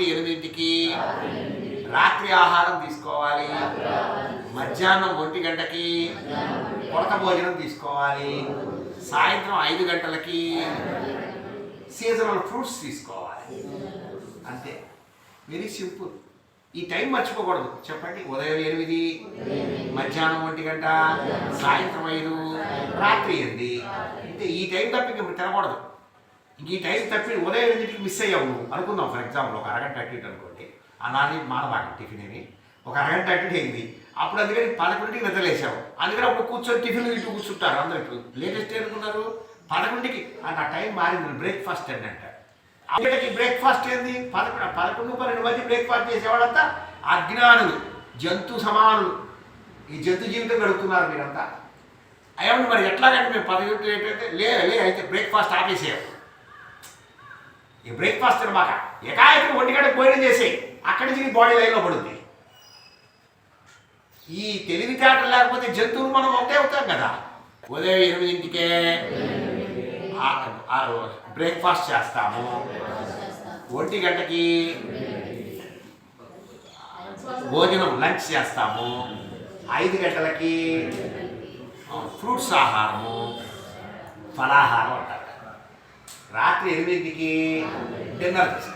ఎనిమిదింటికి రాత్రి ఆహారం తీసుకోవాలి. మధ్యాహ్నం ఒంటి గంటకి కొరత భోజనం తీసుకోవాలి. సాయంత్రం ఐదు గంటలకి సీజనల్ ఫ్రూట్స్ తీసుకోవాలి. అంతే. వెరీ సింపుల్ ఈ టైం మర్చిపోకూడదు. చెప్పండి. ఉదయం ఎనిమిది మధ్యాహ్నం ఒంటి గంట సాయంత్రం ఐదు రాత్రి ఎనిమిది. అంటే ఈ టైం తప్ప ఇంక తినకూడదు. ఇంక ఈ టైం తప్పి ఉదయం ఎనిమిదికి మిస్ అయ్యావు నువ్వు. అనుకుందాం ఫర్ ఎగ్జాంపుల్ ఒక అరగంట అటు అనుకోండి. అలానే మానబాక టిఫిన్ అని ఒక అరగంట అటు అయింది. అప్పుడు అందుకని పదకొండింటికి నిద్రలేసావు అందుకని అప్పుడు కూర్చొని టిఫిన్ ఇటు కూర్చుంటారు అందరూ ఇప్పుడు. లేటెస్ట్ అనుకున్నారు? పదకొండుకి అంటే ఆ టైం మారింది బ్రేక్ఫాస్ట్ అండి అంట. అప్పటికి బ్రేక్ఫాస్ట్ ఏంది? పదకొండు పదకొండు పన్నెండు మంది బ్రేక్ఫాస్ట్ చేసేవాడంతా అజ్ఞానులు జంతు సమానులు. ఈ జంతు జీవితం గడుపుతున్నారు మీరంతా. అయ్యండి మరి ఎట్లాగంటే మేము పదకొండు ఏంటంటే లే లే అయితే బ్రేక్ఫాస్ట్ ఆపేసేయాలి ఈ బ్రేక్ఫాస్ట్ తినమాక ఎకాయకి ఒంటిగంట భోజనం చేసేయి అక్కడి నుంచి బాడీ లైన్లో పడుద్ది. ఈ తెలివితేటలు లేకపోతే జంతువులు మనం ఒకటే అవుతాం కదా. ఉదయం ఎనిమిదింటికే బ్రేక్ఫాస్ట్ చేస్తాము. ఒంటి గంటకి భోజనం లంచ్ చేస్తాము. ఐదు గంటలకి ఫ్రూట్స్ ఆహారము ఫలాహారం అంటారు. రాత్రి ఎనిమిదికి డిన్నర్ చేస్తాం.